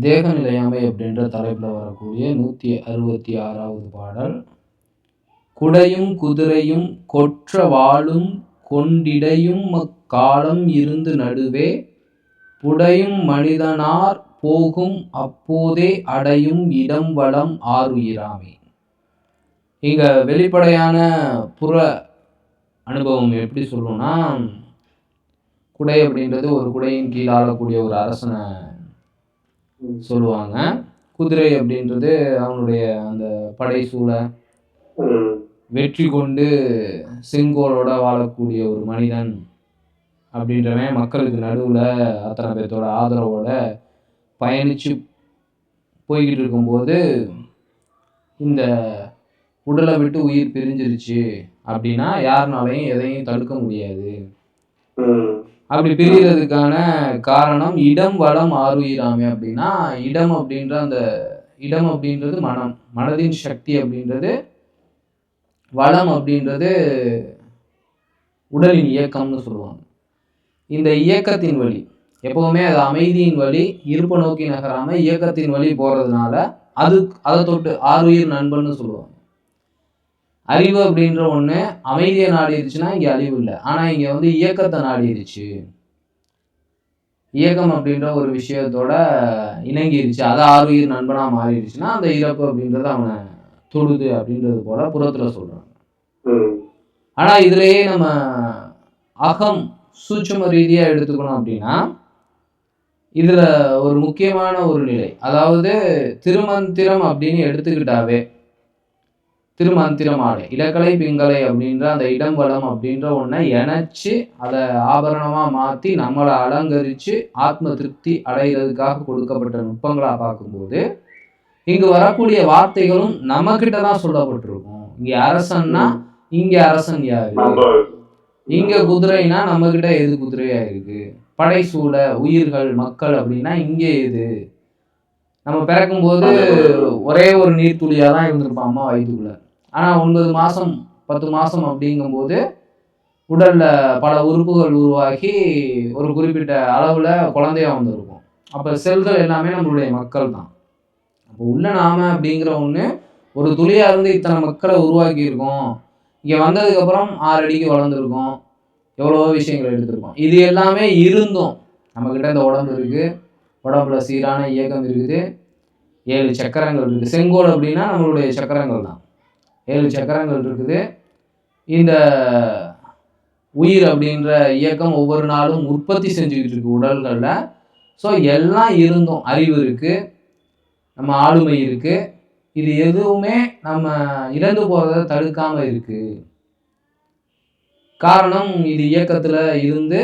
தேக நிலையாமை அப்படின்ற தலைப்பில் வரக்கூடிய நூற்றி அறுபத்தி ஆறாவது பாடல். குடையும் குதிரையும் கொற்ற வாழும் கொண்டிடையும் மக்காலம் இருந்து நடுவே புடையும் மனிதனார் போகும் அப்போதே அடையும் இடம் வளம் ஆறுயிராமே. இங்க வெளிப்படையான புற அனுபவம் எப்படி சொல்லணும்னா குடை அப்படின்றது ஒரு குடையின் கீழ் ஆளக்கூடிய ஒரு அரசனை சொல்லுவாங்க. குதிரை அப்படின்றது அவனுடைய அந்த படை சூழ. வெற்றி கொண்டு செங்கோலோட வாழக்கூடிய ஒரு மனிதன் அப்படின்றவன். மக்களுக்கு நடுவில் அத்தனை பேர்த்தோட ஆதரவோட பயணித்து போய்கிட்டு இருக்கும்போது இந்த உடலை விட்டு உயிர் பிரிஞ்சிருச்சு அப்படின்னா யாருனாலையும் எதையும் தடுக்க முடியாது. அப்படி பிரியறதுக்கான காரணம் இடம் வளம் ஆறுயிராமே அப்படின்னா இடம் அப்படின்ற அந்த இடம் அப்படின்றது மனம். மனதின் சக்தி அப்படின்றது வளம் அப்படின்றது உடலின் இயக்கம்னு சொல்லுவாங்க. இந்த இயக்கத்தின் வழி எப்போவுமே அது அமைதியின் வழி இருப்ப நோக்கி நகராமல் இயக்கத்தின் வழி போகிறதுனால அது அதை தொட்டு ஆறுயிர் நண்பன்னு சொல்லுவாங்க. அறிவு அப்படின்ற ஒண்ணு அமைதியை நாடிருச்சுன்னா இங்க அழிவு இல்லை. ஆனா இங்க வந்து இயக்கத்தை நாடிருச்சு. இயக்கம் அப்படின்ற ஒரு விஷயத்தோட இணங்கிருச்சு. அதை ஆறுயிர் நண்பனா மாறிடுச்சுன்னா அந்த இறப்பு அப்படின்றது அவனை தொடுது அப்படின்றது போல புறத்துல சொல்றாங்க. ஆனா இதுலயே நம்ம அகம் சூட்சும ரீதியா எடுத்துக்கணும் அப்படின்னா இதுல ஒரு முக்கியமான ஒரு நிலை. அதாவது திருமந்திரம் அப்படின்னு எடுத்துக்கிட்டாவே திருமந்திரம் ஆடை இடக்கலை பிங்கலை அப்படின்ற அந்த இடம் வளம் அப்படின்ற ஒன்றை இணைச்சு அதை ஆபரணமா மாத்தி நம்மளை அலங்கரிச்சு ஆத்ம திருப்தி அடைகிறதுக்காக கொடுக்கப்பட்ட நுட்பங்களா பார்க்கும்போது இங்கு வரக்கூடிய வார்த்தைகளும் நம்ம கிட்ட தான் சொல்லப்பட்டிருக்கும். இங்க அரசன்னா இங்க அரசன் யாரு? இங்க குதிரைனா நம்ம கிட்ட எது குதிரையா இருக்கு? படை சூழ உயிர்கள் மக்கள் அப்படின்னா இங்கே எது? நம்ம பிறக்கும்போது ஒரே ஒரு நீர்த்துளியா தான் இருந்திருப்போம் அம்மா வயிற்றுக்குள்ள ஆனால் ஒன்பது மாதம் பத்து மாதம் அப்படிங்கும்போது உடலில் பல உறுப்புகள் உருவாகி ஒரு குறிப்பிட்ட அளவில் குழந்தையா வந்திருக்கும். அப்போ செல்கள் எல்லாமே நம்மளுடைய மக்கள் தான். அப்போ உள்ள நாம அப்படிங்கிற ஒன்று ஒரு துளியாக இருந்து இத்தனை மக்களை உருவாக்கியிருக்கோம். இங்கே வந்ததுக்கப்புறம் ஆறு அடிக்கு வளர்ந்துருக்கோம். எவ்வளவோ விஷயங்கள் எடுத்திருக்கோம். இது எல்லாமே இருந்தும் நம்மக்கிட்ட இந்த உடம்பு இருக்குது உடம்புல சீரான இயக்கம் இருக்குது. ஏழு சக்கரங்கள் இருக்குது செங்கோல் அப்படின்னா நம்மளுடைய சக்கரங்கள் தான். ஏழு சக்கரங்கள் இருக்குது. இந்த உயிர் அப்படின்ற இயக்கம் ஒவ்வொரு நாளும் உற்பத்தி செஞ்சுக்கிட்டு இருக்கு உடல்களில். ஸோ எல்லாம் இருந்தும் அறிவு இருக்கு. நம்ம ஆளுமை இருக்கு. இது எதுவுமே நம்ம இறந்து போகிறத தடுக்காம இருக்கு. காரணம் இது இயக்கத்துல இருந்து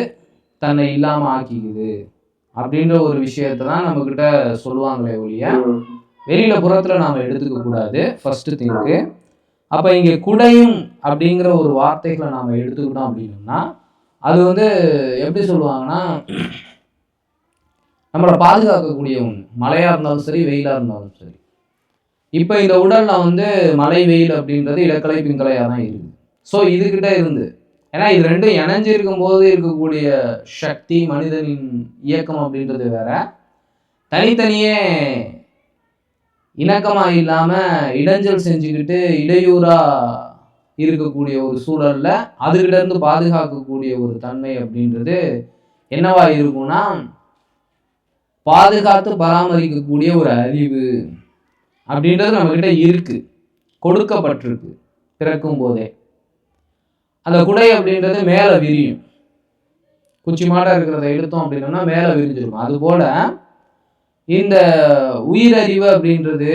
தன்னை இல்லாம ஆக்கிக்குது. அப்படின்ற ஒரு விஷயத்தை தான் நம்ம கிட்ட சொல்லுவாங்களே ஒழிய வெளியில புறத்துல நாம எடுத்துக்க கூடாது. ஃபர்ஸ்ட் திங்க்கு அப்போ இங்கே குடையும் அப்படிங்கிற ஒரு வார்த்தைகளை நாம் எடுத்துக்கிட்டோம் அப்படின்னா அது வந்து எப்படி சொல்லுவாங்கன்னா நம்மளை பாதுகாக்கக்கூடிய ஒன்று மழையாக இருந்தாலும் சரி வெயிலாக இருந்தாலும் சரி. இப்போ இந்த உடலில் வந்து மழை வெயில் அப்படின்றது இடக்கலை பிங்கலையாக தான் இருக்குது. ஸோ இதுகிட்ட இருந்து ஏன்னா இது ரெண்டும் இணைஞ்சிருக்கும் போது இருக்கக்கூடிய சக்தி மனிதனின் இயக்கம் அப்படின்றது வேற. தனித்தனியே இணக்கமா இல்லாம இடைஞ்சல் செஞ்சுக்கிட்டு இடையூறா இருக்கக்கூடிய ஒரு சூழல்ல அதுகிட்ட இருந்து பாதுகாக்கக்கூடிய ஒரு தன்மை அப்படின்றது என்னவா இருக்கும்னா பாதுகாத்து பராமரிக்கக்கூடிய ஒரு அறிவு அப்படின்றது நம்ம கிட்ட இருக்கு. கொடுக்கப்பட்டிருக்கு. பிறக்கும் போதே. அந்த குடை அப்படின்றது மேலே விரியும். குச்சி மாட்டா இருக்கிறத எடுத்தோம் அப்படின்னோம்னா மேலே விரிஞ்சிடும் அது போல இந்த உயிரறிவு அப்படின்றது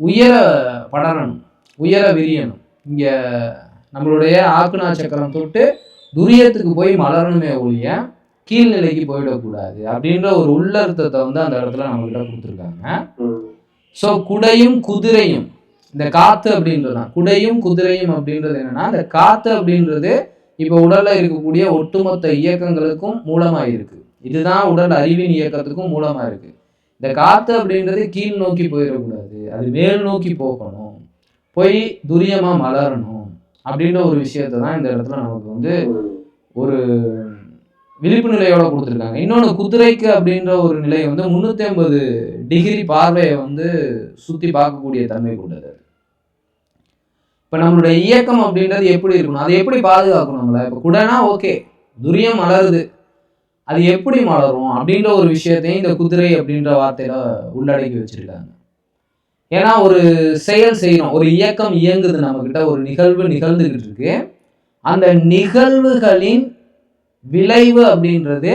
உயர படரணும் உயர விரியணும். இங்கே நம்மளுடைய ஆக்குனா சக்கரம் தொட்டு துரியத்துக்கு போய் மலரணுமே ஒழிய கீழ்நிலைக்கு போயிடக்கூடாது அப்படின்ற ஒரு உள்ளர்த்தத்தை வந்து அந்த இடத்துல நம்மகிட்ட கொடுத்துருக்காங்க. ஸோ குடையும் குதிரையும் இந்த காத்து அப்படின்றது தான் குடையும் குதிரையும் அப்படின்றது என்னன்னா இந்த காத்து அப்படின்றது இப்போ உடல்ல இருக்கக்கூடிய ஒட்டுமொத்த இயக்கங்களுக்கும் மூலமாக இருக்கு இதுதான் உடல் அறிவின் இயக்கத்துக்கும் மூலமா இருக்கு. இந்த காத்து அப்படின்றது கீழ் நோக்கி போயிடக்கூடாது. அது மேல் நோக்கி போகணும். போய் துரியமா மலரணும் அப்படின்ற ஒரு விஷயத்தை தான் இந்த இடத்துல நமக்கு வந்து ஒரு விழிப்பு நிலையோட கொடுத்துருக்காங்க. இன்னொன்று குதிரைக்கு அப்படின்ற ஒரு நிலை வந்து முந்நூற்றி ஐம்பது டிகிரி பார்வையை வந்து சுற்றி பார்க்கக்கூடிய தன்மை கொண்டது இப்போ நம்மளுடைய இயக்கம் அப்படின்றது எப்படி இருக்கணும்? அதை எப்படி பாதுகாக்கணும் நம்மள? இப்போ குடனா ஓகே துரியம் மலருது. அது எப்படி மலரும் அப்படின்ற ஒரு விஷயத்தையும் இந்த குதிரை அப்படின்ற வார்த்தையில உள்ளடக்கி வச்சிருக்காங்க. ஏன்னா ஒரு செயல் செய்யணும் ஒரு இயக்கம் இயங்குது நம்மக்கிட்ட ஒரு நிகழ்வு நிகழ்ந்துகிட்டு இருக்கு. அந்த நிகழ்வுகளின் விளைவு அப்படின்றது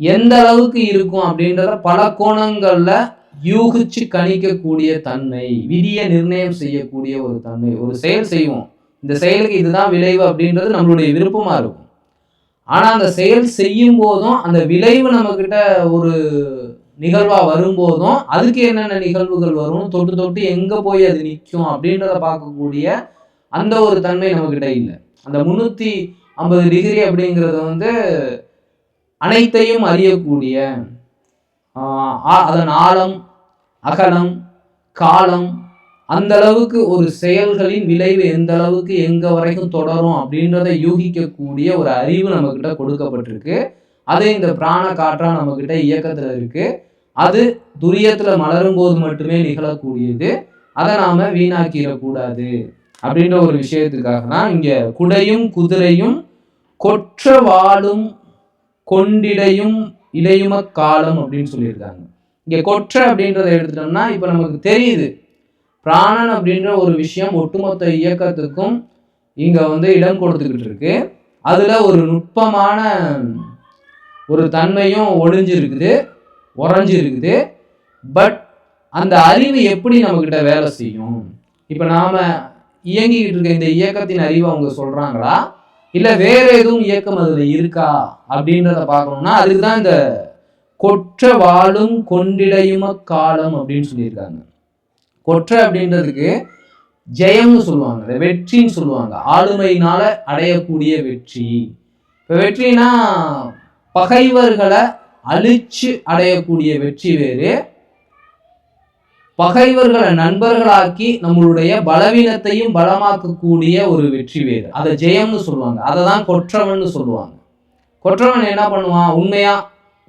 எந்த அளவுக்கு இருக்கும் அப்படின்றத பல கோணங்கள்ல யூகிச்சு கணிக்கக்கூடிய தன்மை விதியை நிர்ணயம் செய்யக்கூடிய ஒரு தன்மை ஒரு செயல் செய்வோம். இந்த செயலுக்கு இதுதான் விளைவு அப்படின்றது நம்மளுடைய விருப்பமா இருக்கும். ஆனால் அந்த செயல் செய்யும் போதும் அந்த விளைவு நம்மக்கிட்ட ஒரு நிகழ்வாக வரும்போதும் அதுக்கு என்னென்ன நிகழ்வுகள் வரும் தொட்டு தொட்டு எங்கே போய் அது நிற்கும் அப்படின்றத பார்க்கக்கூடிய அந்த ஒரு தன்மை நம்ம இல்லை. அந்த முந்நூற்றி ஐம்பது டிகிரி அப்படிங்கிறது வந்து அனைத்தையும் அறியக்கூடிய அதன் ஆழம் அகலம் காலம் அந்த அளவுக்கு ஒரு செயல்களின் விளைவு எந்த அளவுக்கு எங்க வரைக்கும் தொடரும் அப்படின்றத யூகிக்கக்கூடிய ஒரு அறிவு நம்ம கிட்ட கொடுக்கப்பட்டிருக்கு. அது இந்த பிராண காற்றா நம்ம கிட்ட இயக்கத்துல இருக்கு. அது துரியத்துல மலரும் போது மட்டுமே நிகழக்கூடியது. அதை நாம வீணாக்கிடக்கூடாது அப்படின்ற ஒரு விஷயத்துக்காக தான் இங்க குடையும் குதிரையும் கொற்ற வாழும் கொண்டிடையும் இளையும காலம் அப்படின்னு சொல்லியிருக்காங்க. இங்க கொற்ற அப்படின்றத எடுத்துட்டோம்னா இப்ப நமக்கு தெரியுது. பிராணன் அப்படின்ற ஒரு விஷயம் ஒட்டுமொத்த இயக்கத்துக்கும் இங்க வந்து இடம் கொடுத்துக்கிட்டு இருக்கு. அதுல ஒரு நுட்பமான ஒரு தன்மையும் ஒழிஞ்சிருக்குது இருக்குது பட் அந்த அறிவு எப்படி நம்மக்கிட்ட வேலை செய்யும்? இப்போ நாம இயங்கிக்கிட்டு இருக்க இந்த இயக்கத்தின் அறிவு அவங்க சொல்றாங்களா? இல்லை வேற எதுவும் இயக்கம் அதுல இருக்கா? அப்படின்றத பார்க்கணும்னா அதுக்கு தான் இந்த கொற்ற வாழும் கொண்டிடையும காலம் அப்படின்னு சொல்லியிருக்காங்க. கொற்றை அப்படின்றதுக்கு ஜெயம்னு சொல்லுவாங்க. வெற்றின்னு சொல்லுவாங்க. ஆளுமையினால அடையக்கூடிய வெற்றி. இப்போ வெற்றினா பகைவர்களை அழிச்சு அடையக்கூடிய வெற்றி வேறு. பகைவர்களை நண்பர்களாக்கி நம்மளுடைய பலவீனத்தையும் பலமாக்கக்கூடிய ஒரு வெற்றி வேறு. அதை ஜெயம்னு சொல்லுவாங்க. அதை தான் கொற்றவன் சொல்லுவாங்க. கொற்றவன் என்ன பண்ணுவான்? உண்மையா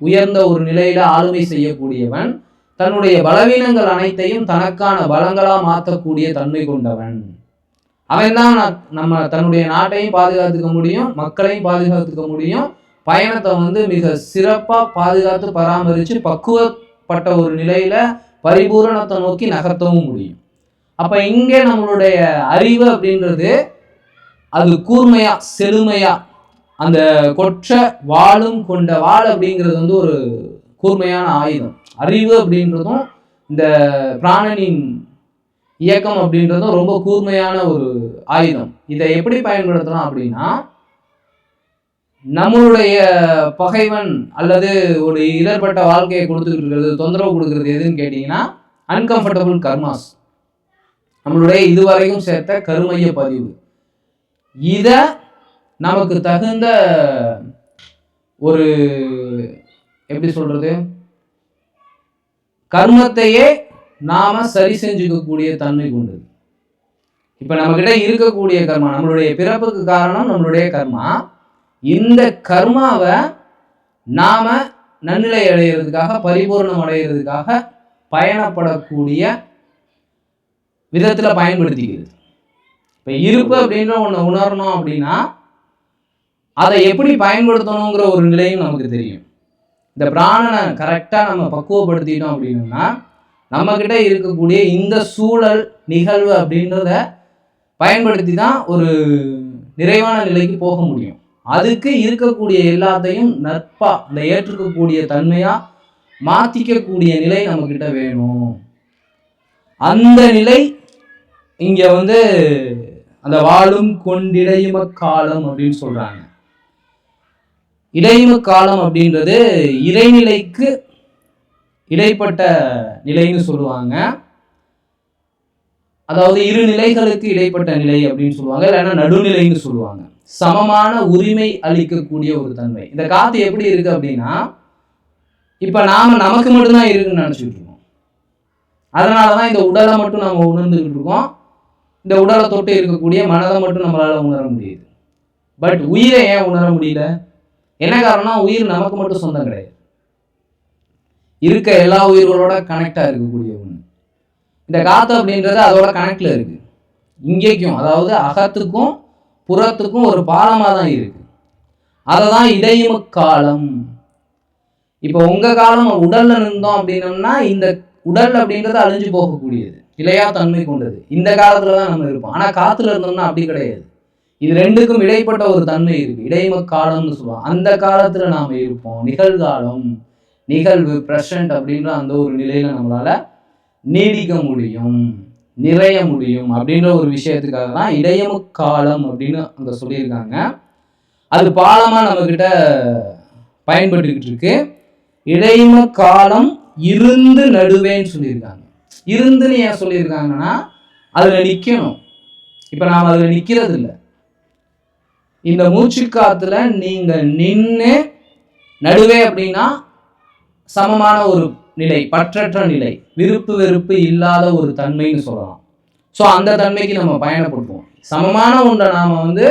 உயர்ந்த ஒரு நிலையில ஆளுமை செய்யக்கூடியவன். தன்னுடைய பலவீனங்கள் அனைத்தையும் தனக்கான பலங்களா மாற்றக்கூடிய தன்மை கொண்டவன். அவன் தான் நம்ம தன்னுடைய நாட்டையும் பாதுகாத்துக்க முடியும் மக்களையும் பாதுகாத்துக்க முடியும். பயணத்தை வந்து மிக சிறப்பா பாதுகாத்து பராமரித்து பக்குவப்பட்ட ஒரு நிலையில பரிபூரணத்தை நோக்கி நகர்த்தவும் முடியும். அப்ப இங்கே நம்மளுடைய அறிவு அப்படின்றது அது கூர்மையா செழுமையா அந்த கொற்ற வாழும் கொண்ட வாழ் அப்படிங்கிறது வந்து ஒரு கூர்மையான ஆயுதம். அறிவு அப்படின்றதும் இந்த பிராணனின் இயக்கம் அப்படின்றதும் ரொம்ப கூர்மையான ஒரு ஆயுதம். இதை எப்படி பயன்படுத்தலாம் அப்படின்னா நம்மளுடைய பகைவன் அல்லது ஒரு இடர்பட்ட வாழ்க்கையை கொடுத்துருக்கிறது இருக்கிறது தொந்தரவு கொடுக்கறது எதுன்னு கேட்டீங்கன்னா அன்கம்ஃபர்டபுள் கர்மாஸ் நம்மளுடைய இதுவரையும் சேர்த்த கருமைய பதிவு. இதை நமக்கு தகுந்த ஒரு எப்படி சொல்றது? கர்மத்தையே நாம சரி செஞ்சுக்கக்கூடிய தன்மை கொண்டது. இப்ப நம்ம கிட்ட இருக்கக்கூடிய கர்மா நம்மளுடைய பிறப்புக்கு காரணம் நம்மளுடைய கர்மா. இந்த கர்மாவை நாம நன்னிலை அடைகிறதுக்காக பரிபூர்ணம் அடைகிறதுக்காக பயணப்படக்கூடிய விதத்துல பயன்படுத்திக்கிறது. இப்ப இருப்பு அப்படின்ற ஒன்று உணரணும் அப்படின்னா அதை எப்படி பயன்படுத்தணுங்கிற ஒரு நிலையும் நமக்கு தெரியும். இந்த பிராணனை கரெக்டாக நம்ம பக்குவப்படுத்திட்டோம் அப்படின்னா நம்மக்கிட்ட இருக்கக்கூடிய இந்த சூழல் நிகழ்வு அப்படின்றத பயன்படுத்தி தான் ஒரு நிறைவான நிலைக்கு போக முடியும். அதுக்கு இருக்கக்கூடிய எல்லாத்தையும் நட்பா இந்த ஏற்றுக்கக்கூடிய தன்மையா மாத்திக்கக்கூடிய நிலை நம்ம கிட்ட வேணும். அந்த நிலை இங்க வந்து அந்த வாழும் கொண்டிடையும காலம் அப்படின்னு சொல்றாங்க. இடைமு காலம் அப்படின்றது இறைநிலைக்கு இடைப்பட்ட நிலைன்னு சொல்லுவாங்க. அதாவது இரு நிலைகளுக்கு இடைப்பட்ட நிலை அப்படின்னு சொல்லுவாங்க. இல்லைன்னா நடுநிலைன்னு சொல்லுவாங்க. சமமான உரிமை அளிக்கக்கூடிய ஒரு தன்மை. இந்த காத்து எப்படி இருக்கு அப்படின்னா இப்போ நாம் நமக்கு மட்டும்தான் இருக்குன்னு நினைச்சிட்டு இருக்கோம். அதனாலதான் இந்த உடலை மட்டும் நம்ம உணர்ந்துக்கிட்டு இருக்கோம். இந்த உடலை தொட்டு இருக்கக்கூடிய மனதை மட்டும் நம்மளால் உணர முடியுது. பட் உயிரை ஏன் உணர முடியல? என்ன காரணம் உயிர் நமக்கு மட்டும் சொந்தம் கிடையாது. இருக்க எல்லா உயிர்களோட கனெக்டாக இருக்கக்கூடிய ஒன்று இந்த காற்று அப்படின்றது அதோட கனெக்டில் இருக்கு. இங்கேக்கும் அதாவது அகத்துக்கும் புறத்துக்கும் ஒரு பாலமாக தான் இருக்கு. அதை தான் இடையும காலம். இப்போ உங்கள் காலம் உடலில் நின்றோம் அப்படின்னோம்னா இந்த உடல் அப்படின்றது அழிஞ்சு போகக்கூடியது. இலையா தன்மை கொண்டது. இந்த காலத்தில் தான் நம்ம இருப்போம். ஆனால் காற்றுல இருந்தோம்னா அப்படி கிடையாது. இது ரெண்டுக்கும் இடைப்பட்ட ஒரு தன்மை இருக்கு. இடைம காலம்னு சொல்லுவோம் அந்த காலத்துல நாம இருப்போம். நிகழ்காலம் நிகழ்வு ப்ரெசண்ட் அப்படின்ற அந்த ஒரு நிலையில நம்மளால நீடிக்க முடியும் நிறைய முடியும் அப்படின்ற ஒரு விஷயத்துக்காக தான் இடையம காலம் அப்படின்னு அங்க சொல்லியிருக்காங்க. அது பாலமா நம்ம கிட்ட பயன்பட்டுக்கிட்டு இருக்கு. இடைம காலம் இருந்து நடுவேன்னு சொல்லியிருக்காங்க. இருந்துன்னு ஏன் சொல்லியிருக்காங்கன்னா அதுல நிக்கணும். இப்ப நாம் அதுல நிக்கிறது இல்லை இந்த மூச்சு காத்துல நீங்க நின்று நடுவே அப்படின்னா சமமான ஒரு நிலை பற்றற்ற நிலை விருப்பு வெறுப்பு இல்லாத ஒரு தன்மைன்னு சொல்லலாம். ஸோ அந்த தன்மைக்கு நம்ம பயணப்படுத்துவோம். சமமான ஒன்றை நாம வந்து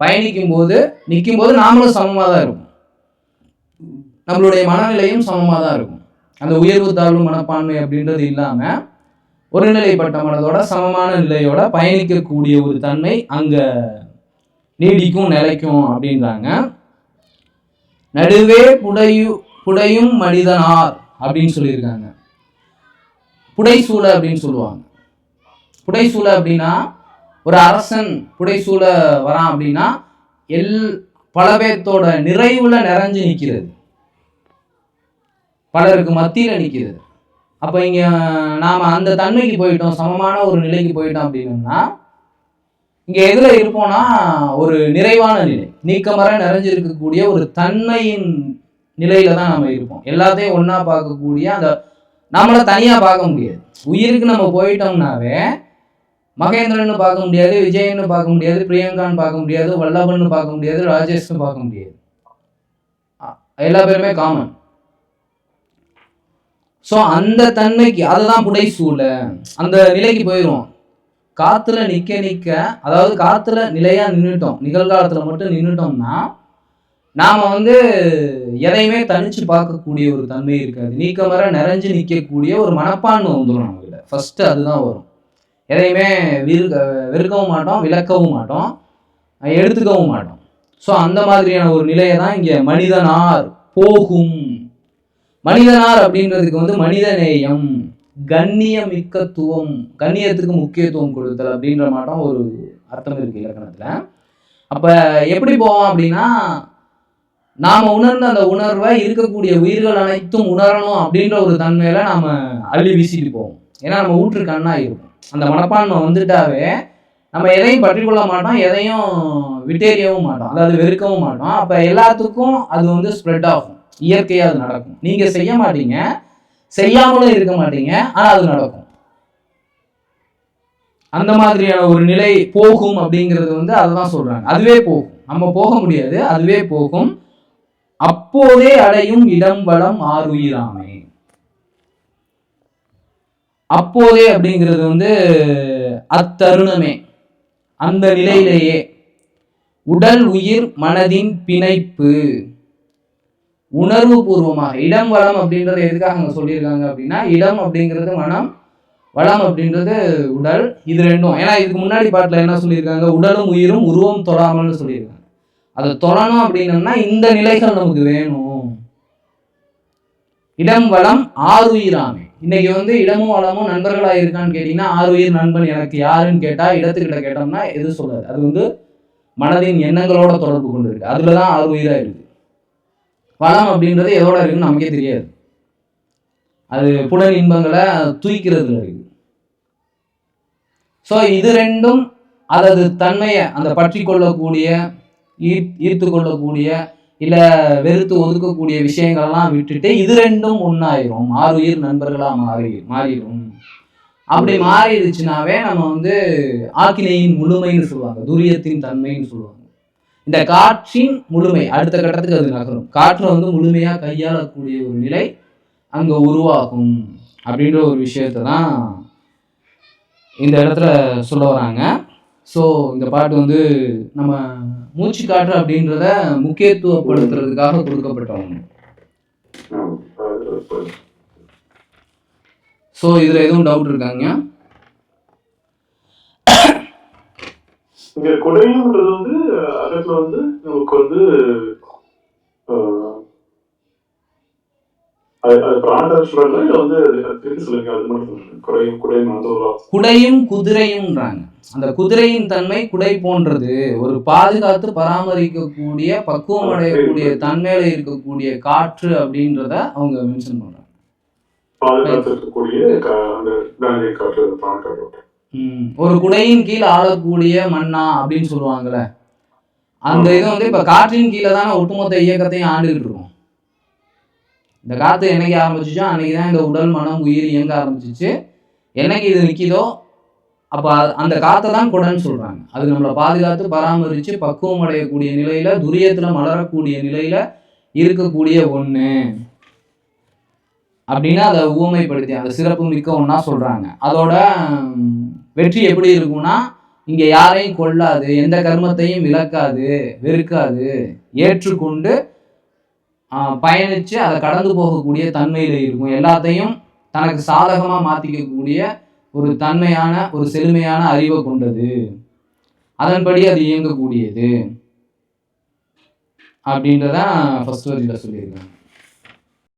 பயணிக்கும் போது நிற்கும் போது நாமளும் சமமாக தான் இருக்கும். நம்மளுடைய மனநிலையும் சமமாக தான் இருக்கும். அந்த உயர்வு தாழ்வு மனப்பான்மை அப்படின்றது இல்லாமல் ஒருநிலைப்பட்ட மனதோட சமமான நிலையோட பயணிக்கக்கூடிய ஒரு தன்மை அங்கே நீடிக்கும் நிலைக்கும் அப்படின்றாங்க. நடுவே புடையு புடையும் மனிதனார் அப்படின்னு சொல்லியிருக்காங்க. புடைசூழ அப்படின்னு சொல்லுவாங்க. புடைசூழ அப்படின்னா ஒரு அரசன் புடைசூழ வரான் அப்படின்னா எல் பல பேர்த்தோட நிறைவுல நிறைஞ்சு நிற்கிறது பலருக்கு மத்தியில் நிற்கிறது அப்போ இங்கே நாம் அந்த தன்மைக்கு போயிட்டோம் சமமான ஒரு நிலைக்கு போயிட்டோம் அப்படின்னா இங்கே எதில் இருப்போம்னா ஒரு நிறைவான நிலை நீக்கமர நிறைஞ்சிருக்கக்கூடிய ஒரு தன்மையின் நிலையில தான் நம்ம இருப்போம். எல்லாத்தையும் ஒன்றா பார்க்கக்கூடிய அந்த நம்மளை தனியாக பார்க்க முடியாது. உயிருக்கு நம்ம போயிட்டோம்னாவே மகேந்திரன்னு பார்க்க முடியாது விஜயன்னு பார்க்க முடியாது பிரியங்கான்னு பார்க்க முடியாது வல்லபன்னு பார்க்க முடியாது ராஜேஷ்னு பார்க்க முடியாது. எல்லா பேருமே காமன் ஸோ அந்த தன்மைக்கு அதுதான் புடைசூழ அந்த நிலைக்கு போயிடும் காத்துல நிக்க நிக்க அதாவது காத்துல நிலையா நின்றுட்டோம் நிகழ்காலத்துல மட்டும் நின்றுட்டோம்னா நாம வந்து எதையுமே தனிச்சு பார்க்கக்கூடிய ஒரு தன்மை இருக்காது. நீக்க வர நிறைஞ்சு நிற்கக்கூடிய ஒரு மனப்பான்மை வந்துடும் நம்ம ஃபர்ஸ்ட் அதுதான் வரும். எதையுமே விருக்க வெறுக்கவும் மாட்டோம் விளக்கவும் மாட்டோம் எடுத்துக்கவும் மாட்டோம். ஸோ அந்த மாதிரியான ஒரு நிலையை தான் இங்கே மனிதனார் போகும். மனிதனார் அப்படின்றதுக்கு வந்து மனித நேயம் கண்ணியமிக்கத்துவம் கண்ணியத்துக்கு முக்கியத்துவம் கொடுத்தல் அப்படின்ற மாட்டம் ஒரு அர்த்தம் இருக்கு இலக்கணத்தில். அப்போ எப்படி போவோம் அப்படின்னா நாம் உணர்ந்த அந்த உணர்வை இருக்கக்கூடிய உயிர்கள் அனைத்தும் உணரணும் அப்படின்ற ஒரு தன்மையில நாம் அள்ளி வீசிட்டு போவோம். ஏன்னா நம்ம ஊற்று கண்ணா இருக்கும். அந்த மனப்பான்மை வந்துட்டாவே நம்ம எதையும் பற்றிக்கொள்ள மாட்டோம் எதையும் விட்டேறியவும் மாட்டோம். அதாவது வெறுக்கவும் மாட்டோம். அப்போ எல்லாத்துக்கும் அது வந்து ஸ்ப்ரெட் ஆகும். இயற்கையாக அது நடக்கும். நீங்கள் செய்ய மாட்டீங்க. செய்யாமலும் இருக்க மாட்டீங்க ஆனா அது நடக்கும். அந்த மாதிரியான ஒரு நிலை போகும் அப்படிங்கிறது வந்து அதுதான் சொல்றாங்க. அதுவே போகும். நம்ம போக முடியாது அதுவே போகும். அப்போதே அடையும் இடம் வளம் ஆறுயிராமே அப்போதே அப்படிங்கிறது வந்து அத்தருணமே. அந்த நிலையிலேயே உடல் உயிர் மனதின் பிணைப்பு. உணர்வு பூர்வமாக இடம் வளம் அப்படின்றத எதுக்காக அங்கே சொல்லியிருக்காங்க அப்படின்னா இடம் அப்படிங்கிறது மனம் வளம் அப்படின்றது உடல் இது ரெண்டும். ஏன்னா இதுக்கு முன்னாடி பாட்டில் என்ன சொல்லியிருக்காங்க? உடலும் உயிரும் உருவம் தொடாமல்னு சொல்லியிருக்காங்க. அதை தொடணும் அப்படின்னம்னா இந்த நிலைகள் நமக்கு வேணும். இடம் வளம் ஆறு உயிராமே. இன்னைக்கு வந்து இடமும் வளமும் நண்பர்களா இருக்கான்னு கேட்டீங்கன்னா ஆறு உயிர் நண்பன் எனக்கு யாருன்னு கேட்டா இடத்துக்கிட்ட கேட்டோம்னா எது சொல்லாது அது வந்து மனதின் எண்ணங்களோட தொடர்பு கொண்டு இருக்கு. அதுலதான் ஆறு உயிரா இருக்கு வளம் அப்படின்றது எதோட இருக்குன்னு நமக்கே தெரியாது. அது புலன் இன்பங்களை தூய்க்கிறதுல இருக்கு. ஸோ இது ரெண்டும் அதது தன்மையை அந்த பற்றி கொள்ளக்கூடிய ஈர் ஈர்த்து கொள்ளக்கூடிய இல்லை வெறுத்து ஒதுக்கக்கூடிய விஷயங்கள்லாம் விட்டுட்டு இது ரெண்டும் ஒன்றாயிரும் ஆறு உயிர் நண்பர்களாக மாறி மாறிடும் அப்படி மாறிடுச்சுனாவே நம்ம வந்து ஆக்கினையின் முழுமைன்னு சொல்லுவாங்க துரியத்தின் தன்மைன்னு சொல்லுவாங்க. இந்த காற்றின் முழுமை அடுத்த கட்டத்துக்கு அது நகரும் காற்றை வந்து முழுமையாக கையாளக்கூடிய ஒரு நிலை அங்கே உருவாகும் அப்படின்ற ஒரு விஷயத்தை தான் இந்த இடத்துல சொல்ல வராங்க. ஸோ இந்த பாட்டு வந்து நம்ம மூச்சு காற்று அப்படின்றத முக்கியத்துவப்படுத்துறதுக்காக கொடுக்கப்பட்டவங்க ஸோ இதில் எதுவும் டவுட் இருக்காங்க? இங்க கொடையும்ன்றது வந்து அதுல வந்து நமக்கு வந்து குடையும் குதிரையும்ன்றாங்க. அந்த குதிரையின் தன்மை குடை போன்றது. ஒரு பாதுகாத்து பராமரிக்கக்கூடிய பக்குவம் அடையக்கூடிய தன்மையில இருக்கக்கூடிய காற்று அப்படின்றத அவங்க மென்ஷன் பண்றாங்க. பாதுகாத்து இருக்கக்கூடிய காற்று காற்று ஒரு குடையின் கீழ் ஆளக்கூடிய மண்ணா அப்படின்னு சொல்லுவாங்கல்ல. அந்த இது வந்து இப்ப காற்றின் கீழே தானே ஒட்டுமொத்த இயக்கத்தையும் ஆண்டுகிட்டு இருக்கும். இந்த காத்து என்னைக்கு ஆரம்பிச்சுச்சோ அன்னைக்கு தான் இந்த உடல் மனம் உயிர் இயங்க ஆரம்பிச்சிச்சு. என்னைக்கு இது நிக்குதோ அப்ப அந்த காத்தை தான் குடன்னு சொல்றாங்க. அது நம்மளை பாதுகாத்து பராமரிச்சு பக்குவம் அடையக்கூடிய நிலையில துரியத்துல மலரக்கூடிய நிலையில இருக்கக்கூடிய ஒண்ணு. அப்படின்னு அதை ஊமைப்படுத்தி அந்த சிறப்பு மிக்க ஒன்றா சொல்கிறாங்க அதோட வெற்றி எப்படி இருக்கும்னா இங்கே யாரையும் கொல்லாது எந்த கர்மத்தையும் விளக்காது வெறுக்காது ஏற்றுக்கொண்டு பயணித்து அதை கடந்து போகக்கூடிய தன்மையில் இருக்கும். எல்லாத்தையும் தனக்கு சாதகமாக மாற்றிக்கக்கூடிய ஒரு தன்மையான ஒரு செழுமையான அறிவை கொண்டது. அதன்படி அது இயங்கக்கூடியது. அப்படின்றதான் ஃபர்ஸ்ட் வரியில் சொல்லியிருக்காங்க